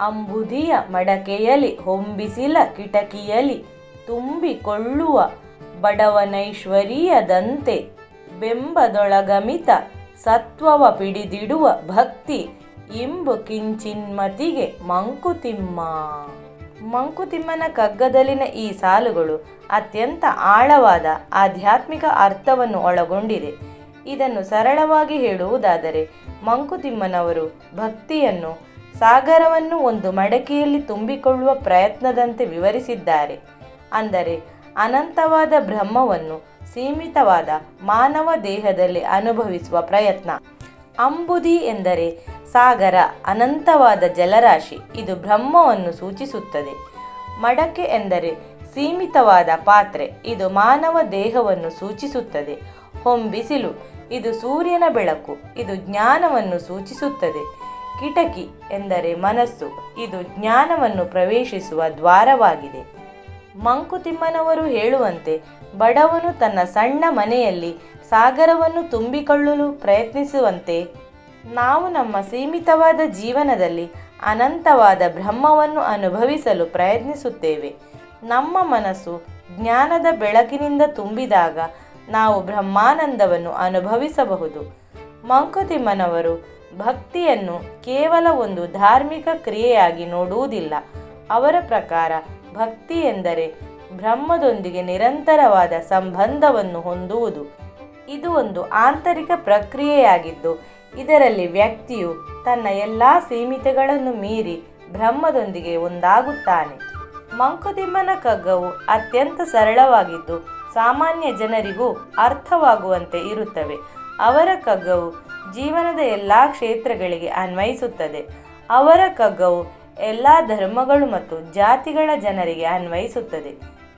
ಅಂಬುದಿಯ ಮಡಕೆಯಲಿ ಹೊಂಬಿಸಿಲ ಕಿಟಕಿಯಲಿ ತುಂಬಿಕೊಳ್ಳುವ ಬಡವನೈಶ್ವರಿಯದಂತೆ ಬೆಂಬದೊಳಗಮಿತ ಸತ್ವವ ಪಿಡಿದಿಡುವ ಭಕ್ತಿ ಇಂಬು ಕಿಂಚಿನ್ಮತಿಗೆ ಮಂಕುತಿಮ್ಮ. ಮಂಕುತಿಮ್ಮನ ಕಗ್ಗದಲ್ಲಿನ ಈ ಸಾಲುಗಳು ಅತ್ಯಂತ ಆಳವಾದ ಆಧ್ಯಾತ್ಮಿಕ ಅರ್ಥವನ್ನು ಒಳಗೊಂಡಿದೆ. ಇದನ್ನು ಸರಳವಾಗಿ ಹೇಳುವುದಾದರೆ, ಮಂಕುತಿಮ್ಮನವರು ಭಕ್ತಿಯನ್ನು ಸಾಗರವನ್ನು ಒಂದು ಮಡಕೆಯಲ್ಲಿ ತುಂಬಿಕೊಳ್ಳುವ ಪ್ರಯತ್ನದಂತೆ ವಿವರಿಸಿದ್ದಾರೆ. ಅಂದರೆ, ಅನಂತವಾದ ಬ್ರಹ್ಮವನ್ನು ಸೀಮಿತವಾದ ಮಾನವ ದೇಹದಲ್ಲಿ ಅನುಭವಿಸುವ ಪ್ರಯತ್ನ. ಅಂಬುದಿ ಎಂದರೆ, ಸಾಗರ ಅನಂತವಾದ ಜಲರಾಶಿ, ಇದು ಬ್ರಹ್ಮವನ್ನು ಸೂಚಿಸುತ್ತದೆ. ಮಡಕೆ ಎಂದರೆ, ಸೀಮಿತವಾದ ಪಾತ್ರೆ, ಇದು ಮಾನವ ದೇಹವನ್ನು ಸೂಚಿಸುತ್ತದೆ. ಹೊಂಬಿಸಿಲು, ಇದು ಸೂರ್ಯನ ಬೆಳಕು, ಇದು ಜ್ಞಾನವನ್ನು ಸೂಚಿಸುತ್ತದೆ. ಕಿಟಕಿ ಎಂದರೆ ಮನಸ್ಸು. ಇದು ಜ್ಞಾನವನ್ನು ಪ್ರವೇಶಿಸುವ ದ್ವಾರವಾಗಿದೆ. ಮಂಕುತಿಮ್ಮನವರು ಹೇಳುವಂತೆ ಬಡವನು ತನ್ನ ಸಣ್ಣ ಮನೆಯಲ್ಲಿ ಸಾಗರವನ್ನು ತುಂಬಿಕೊಳ್ಳಲು ಪ್ರಯತ್ನಿಸುವಂತೆ ನಾವು ನಮ್ಮ ಸೀಮಿತವಾದ ಜೀವನದಲ್ಲಿ ಅನಂತವಾದ ಬ್ರಹ್ಮವನ್ನು ಅನುಭವಿಸಲು ಪ್ರಯತ್ನಿಸುತ್ತೇವೆ. ನಮ್ಮ ಮನಸ್ಸು ಜ್ಞಾನದ ಬೆಳಕಿನಿಂದ ತುಂಬಿದಾಗ ನಾವು ಬ್ರಹ್ಮಾನಂದವನ್ನು ಅನುಭವಿಸಬಹುದು. ಮಂಕುತಿಮ್ಮನವರು ಭಕ್ತಿಯನ್ನು ಕೇವಲ ಒಂದು ಧಾರ್ಮಿಕ ಕ್ರಿಯೆಯಾಗಿ ನೋಡುವುದಿಲ್ಲ. ಅವರ ಪ್ರಕಾರ ಭಕ್ತಿ ಎಂದರೆ ಬ್ರಹ್ಮದೊಂದಿಗೆ ನಿರಂತರವಾದ ಸಂಬಂಧವನ್ನು ಹೊಂದುವುದು. ಇದು ಒಂದು ಆಂತರಿಕ ಪ್ರಕ್ರಿಯೆಯಾಗಿದ್ದು, ಇದರಲ್ಲಿ ವ್ಯಕ್ತಿಯು ತನ್ನ ಎಲ್ಲ ಸೀಮಿತಗಳನ್ನು ಮೀರಿ ಬ್ರಹ್ಮದೊಂದಿಗೆ ಒಂದಾಗುತ್ತಾನೆ. ಮಂಕುತಿಮ್ಮನ ಕಗ್ಗವು ಅತ್ಯಂತ ಸರಳವಾಗಿದ್ದು, ಸಾಮಾನ್ಯ ಜನರಿಗೂ ಅರ್ಥವಾಗುವಂತೆ ಇರುತ್ತವೆ. ಅವರ ಕಗ್ಗವು ಜೀವನದ ಎಲ್ಲ ಕ್ಷೇತ್ರಗಳಿಗೆ ಅನ್ವಯಿಸುತ್ತದೆ. ಅವರ ಕಗ್ಗವು ಎಲ್ಲ ಧರ್ಮಗಳು ಮತ್ತು ಜಾತಿಗಳ ಜನರಿಗೆ ಅನ್ವಯಿಸುತ್ತದೆ.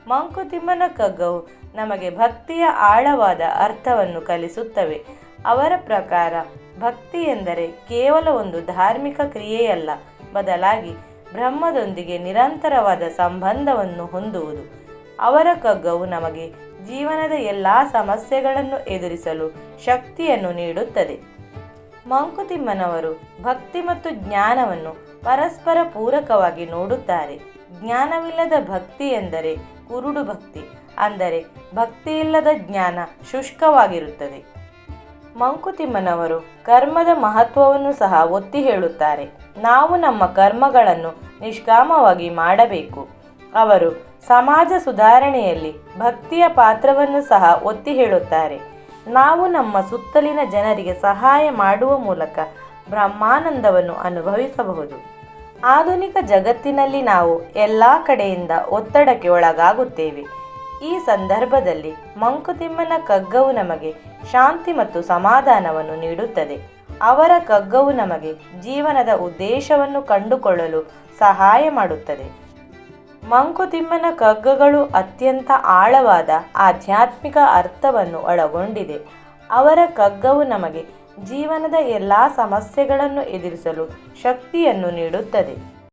ಮಂಕುತಿಮ್ಮನ ಕಗ್ಗವು ನಮಗೆ ಭಕ್ತಿಯ ಆಳವಾದ ಅರ್ಥವನ್ನು ಕಲಿಸುತ್ತವೆ. ಅವರ ಪ್ರಕಾರ ಭಕ್ತಿ ಎಂದರೆ ಕೇವಲ ಒಂದು ಧಾರ್ಮಿಕ ಕ್ರಿಯೆಯಲ್ಲ, ಬದಲಾಗಿ ಬ್ರಹ್ಮದೊಂದಿಗೆ ನಿರಂತರವಾದ ಸಂಬಂಧವನ್ನು ಹೊಂದುವುದು. ಅವರ ಕಗ್ಗವು ನಮಗೆ ಜೀವನದ ಎಲ್ಲ ಸಮಸ್ಯೆಗಳನ್ನು ಎದುರಿಸಲು ಶಕ್ತಿಯನ್ನು ನೀಡುತ್ತದೆ. ಮಂಕುತಿಮ್ಮನವರು ಭಕ್ತಿ ಮತ್ತು ಜ್ಞಾನವನ್ನು ಪರಸ್ಪರ ಪೂರಕವಾಗಿ ನೋಡುತ್ತಾರೆ. ಜ್ಞಾನವಿಲ್ಲದ ಭಕ್ತಿ ಎಂದರೆ ಕುರುಡು ಭಕ್ತಿ, ಅಂದರೆ ಭಕ್ತಿಯಿಲ್ಲದ ಜ್ಞಾನ ಶುಷ್ಕವಾಗಿರುತ್ತದೆ. ಮಂಕುತಿಮ್ಮನವರು ಕರ್ಮದ ಮಹತ್ವವನ್ನು ಸಹ ಒತ್ತಿ ಹೇಳುತ್ತಾರೆ. ನಾವು ನಮ್ಮ ಕರ್ಮಗಳನ್ನು ನಿಷ್ಕಾಮವಾಗಿ ಮಾಡಬೇಕು. ಅವರು ಸಮಾಜ ಸುಧಾರಣೆಯಲ್ಲಿ ಭಕ್ತಿಯ ಪಾತ್ರವನ್ನು ಸಹ ಒತ್ತಿ ಹೇಳುತ್ತಾರೆ. ನಾವು ನಮ್ಮ ಸುತ್ತಲಿನ ಜನರಿಗೆ ಸಹಾಯ ಮಾಡುವ ಮೂಲಕ ಬ್ರಹ್ಮಾನಂದವನ್ನು ಅನುಭವಿಸಬಹುದು. ಆಧುನಿಕ ಜಗತ್ತಿನಲ್ಲಿ ನಾವು ಎಲ್ಲ ಕಡೆಯಿಂದ ಒತ್ತಡಕ್ಕೆ ಒಳಗಾಗುತ್ತೇವೆ. ಈ ಸಂದರ್ಭದಲ್ಲಿ ಮಂಕುತಿಮ್ಮನ ಕಗ್ಗವು ನಮಗೆ ಶಾಂತಿ ಮತ್ತು ಸಮಾಧಾನವನ್ನು ನೀಡುತ್ತದೆ. ಅವರ ಕಗ್ಗವು ನಮಗೆ ಜೀವನದ ಉದ್ದೇಶವನ್ನು ಕಂಡುಕೊಳ್ಳಲು ಸಹಾಯ ಮಾಡುತ್ತದೆ. ಮಂಕುತಿಮ್ಮನ ಕಗ್ಗಗಳು ಅತ್ಯಂತ ಆಳವಾದ ಆಧ್ಯಾತ್ಮಿಕ ಅರ್ಥವನ್ನು ಒಳಗೊಂಡಿದೆ. ಅವರ ಕಗ್ಗವು ನಮಗೆ ಜೀವನದ ಎಲ್ಲ ಸಮಸ್ಯೆಗಳನ್ನು ಎದುರಿಸಲು ಶಕ್ತಿಯನ್ನು ನೀಡುತ್ತದೆ.